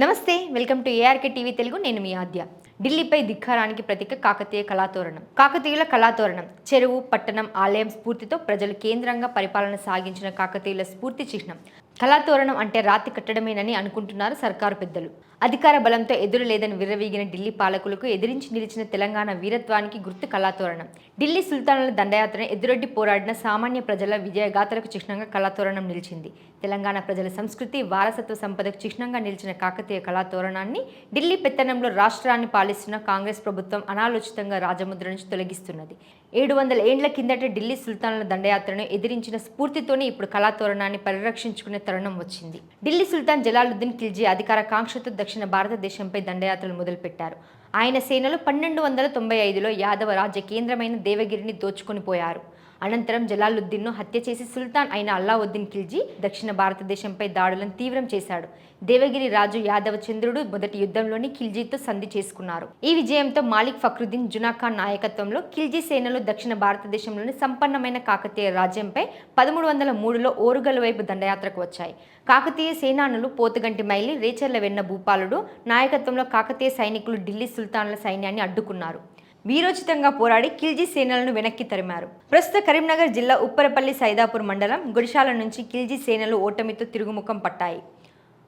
నమస్తే welcome to ARK TV Telugu. నేను మీ ఆద్య. ఢిల్లీపై ధిక్కారానికి ప్రతీక కాకతీయ కళాతోరణం. కాకతీయుల కళాతోరణం. చెరువు పట్టణం ఆలయం స్ఫూర్తితో ప్రజలు కేంద్రంగా పరిపాలన సాగించిన కాకతీయుల స్ఫూర్తి చిహ్నం. కళాతోరణం అంటే రాతి కట్టడమేనని అనుకుంటున్నారు సర్కారు పెద్దలు. అధికార బలంతో ఎదురు లేదని విర్రవీగిన ఢిల్లీ పాలకులకు ఎదిరించి నిలిచిన తెలంగాణ వీరత్వానికి గుర్తు కళాతోరణం. ఢిల్లీ సుల్తానుల దండయాత్రను ఎదురొడ్డి పోరాడిన సామాన్య ప్రజల విజయగాథలకు చిహ్నంగా కళాతోరణం నిలిచింది. తెలంగాణ ప్రజల సంస్కృతి వారసత్వ సంపదకు చిహ్నంగా నిలిచిన కాకతీయ కళాతోరణాన్ని ఢిల్లీ పెత్తనంలో రాష్ట్రాన్ని పాలిస్తున్న కాంగ్రెస్ ప్రభుత్వం అనాలోచితంగా రాజముద్ర నుంచి తొలగిస్తున్నది. ఏడు వందల ఏండ్ల కిందట ఢిల్లీ సుల్తానుల దండయాత్రను ఎదిరించిన స్ఫూర్తితోనే ఇప్పుడు కళాతోరణాన్ని పరిరక్షించుకునే తరుణం వచ్చింది. ఢిల్లీ సుల్తాన్ జలాలుద్దీన్ ఖిల్జీ అధికార కాంక్షతో దక్షిణ భారతదేశంపై దండయాత్రలు మొదలుపెట్టారు. ఆయన సేనలు పన్నెండు వందల తొంభై ఐదులో యాదవ రాజ్య కేంద్రమైన దేవగిరిని దోచుకొని పోయారు. అనంతరం జలాలుద్దీన్ను హత్య చేసి సుల్తాన్ అయిన అల్లావుద్దీన్ ఖిల్జీ దక్షిణ భారతదేశంపై దాడులను తీవ్రం చేశాడు. దేవగిరి రాజు యాదవ చంద్రుడు మొదటి యుద్ధంలోని ఖిల్జీతో సంధి చేసుకున్నారు. ఈ విజయంతో మాలిక్ ఫక్రుద్దీన్ జునాఖాన్ నాయకత్వంలో ఖిల్జీ సేనలు దక్షిణ భారతదేశంలోని సంపన్నమైన కాకతీయ రాజ్యంపై పదమూడు వందల మూడులో ఓరుగల వైపు దండయాత్రకు వచ్చాయి. కాకతీయ సేనానులు పోతుగంటి మైలి రేచర్ల వెన్న భూపాలుడు నాయకత్వంలో కాకతీయ సైనికులు ఢిల్లీ సుల్తాన్ల సైన్యాన్ని అడ్డుకున్నారు. వీరోచితంగా పోరాడి కిల్జీ సేనలను వెనక్కి తరిమారు. ప్రస్తుత కరీంనగర్ జిల్లా ఉప్పరపల్లి సైదాపూర్ మండలం గుడిశాల నుంచి కిల్జీ సేనలు ఓటమితో తిరుగుముఖం పట్టాయి.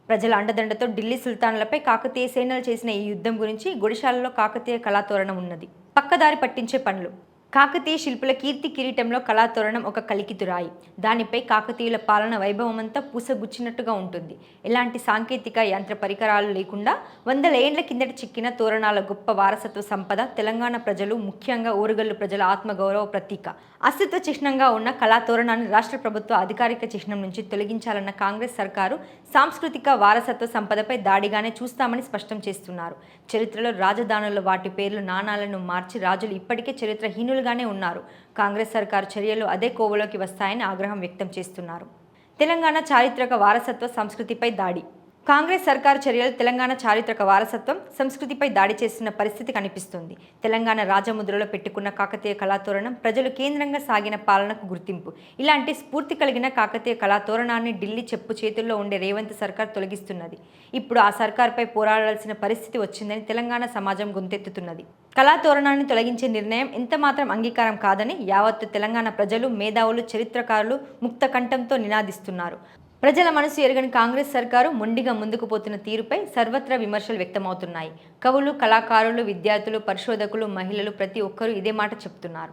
ప్రజల అండదండతో ఢిల్లీ సుల్తాన్లపై కాకతీయ సేనలు చేసిన ఈ యుద్ధం గురించి గుడిశాలలో కాకతీయ కళాతోరణం ఉన్నది. పక్కదారి పట్టించే పనులు. కాకతీయ శిల్పుల కీర్తి కిరీటంలో కళాతోరణం ఒక కలికితురాయి. దానిపై కాకతీయుల పాలన వైభవమంతా పూసగుచ్చినట్టుగా ఉంటుంది. ఎలాంటి సాంకేతిక యంత్ర పరికరాలు లేకుండా వందల ఏండ్ల కిందట చిక్కిన తోరణాల గొప్ప వారసత్వ సంపద తెలంగాణ ప్రజలు ముఖ్యంగా ఓరుగల్లు ప్రజల ఆత్మగౌరవ ప్రతీక. అస్తిత్వ చిహ్నంగా ఉన్న కళాతోరణాన్ని రాష్ట్ర ప్రభుత్వ అధికారిక చిహ్నం నుంచి తొలగించాలన్న కాంగ్రెస్ సర్కారు సాంస్కృతిక వారసత్వ సంపదపై దాడిగానే చూస్తామని స్పష్టం చేస్తున్నారు. చరిత్రలో రాజధానుల వాటి పేర్లు నాణాలను మార్చి రాజులు ఇప్పటికే చరిత్రహీనులుగానే ఉన్నారు. కాంగ్రెస్ సర్కారు చర్యలు అదే కోవలోకి వస్తాయని ఆగ్రహం వ్యక్తం చేస్తున్నారు. తెలంగాణ చారిత్రక వారసత్వ సంస్కృతిపై దాడి. కాంగ్రెస్ సర్కారు చర్యలు తెలంగాణ చారిత్రక వారసత్వం సంస్కృతిపై దాడి చేస్తున్న పరిస్థితి కనిపిస్తుంది. తెలంగాణ రాజముద్రలో పెట్టుకున్న కాకతీయ కళాతోరణం ప్రజలు కేంద్రంగా సాగిన పాలనకు గుర్తింపు. ఇలాంటి స్ఫూర్తి కలిగిన కాకతీయ కళాతోరణాన్ని ఢిల్లీ చెప్పు చేతుల్లో ఉండే రేవంత్ సర్కార్ తొలగిస్తున్నది. ఇప్పుడు ఆ సర్కార్పై పోరాడాల్సిన పరిస్థితి వచ్చిందని తెలంగాణ సమాజం గొంతెత్తుతున్నది. కళాతోరణాన్ని తొలగించే నిర్ణయం ఎంతమాత్రం అంగీకారం కాదని యావత్తు తెలంగాణ ప్రజలు మేధావులు చరిత్రకారులు ముక్త కంఠంతో నినాదిస్తున్నారు. ప్రజల మనసు ఎరగని కాంగ్రెస్ సర్కారు మొండిగా ముందుకు పోతున్న తీరుపై సర్వత్రా విమర్శలు వ్యక్తమవుతున్నాయి. కవులు కళాకారులు విద్యార్థులు పరిశోధకులు మహిళలు ప్రతి ఒక్కరూ ఇదే మాట చెప్తున్నారు.